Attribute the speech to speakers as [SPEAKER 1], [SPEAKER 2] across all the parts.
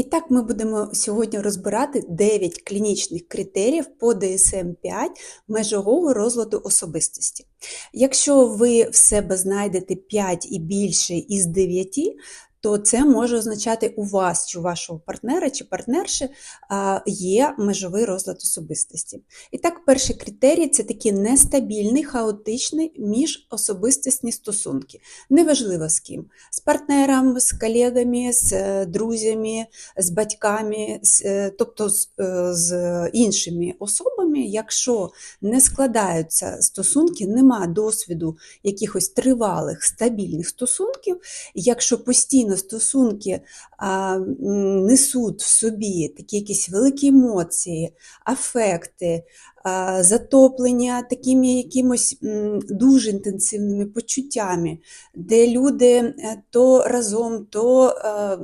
[SPEAKER 1] І так ми будемо сьогодні розбирати 9 клінічних критеріїв по DSM-5 межового розладу особистості. Якщо ви в себе знайдете 5 і більше із 9, то це може означати у вас чи у вашого партнера чи партнерші є межовий розлад особистості. І так, перший критерій це такі нестабільний, хаотичний міжособистісні стосунки. Неважливо з ким, з партнером, з колегами, з е, друзями, з батьками, е, тобто з, е, з іншими особами, якщо не складаються стосунки, нема досвіду якихось тривалих стабільних стосунків, якщо постійно стосунки а, несуть в собі такі якісь великі емоції, афекти, затоплення такими якимось дуже інтенсивними почуттями, де люди е, то разом, то, е,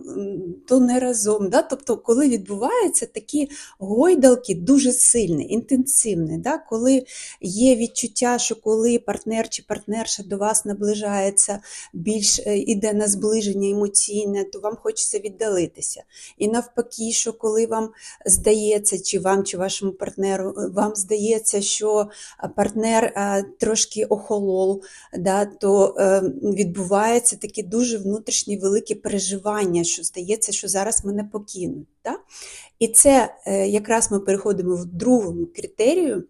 [SPEAKER 1] то не разом. Да? Тобто, коли відбуваються такі гойдалки дуже сильні, інтенсивні, да? коли є відчуття, що коли партнер чи партнерша до вас наближається, більш е, іде на зближення емоційне, то вам хочеться віддалитися. І навпаки, що коли вам здається, чи вам, чи вашому партнеру, вам здається, що партнер трошки охолол, да, то е, відбувається такі дуже внутрішні великі переживання, що здається, що зараз мене покинуть. Да? І це е, якраз ми переходимо в другому критерію.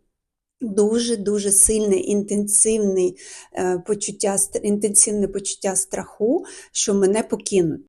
[SPEAKER 1] Дуже-дуже сильне інтенсивне почуття, інтенсивне почуття страху, що мене покинуть.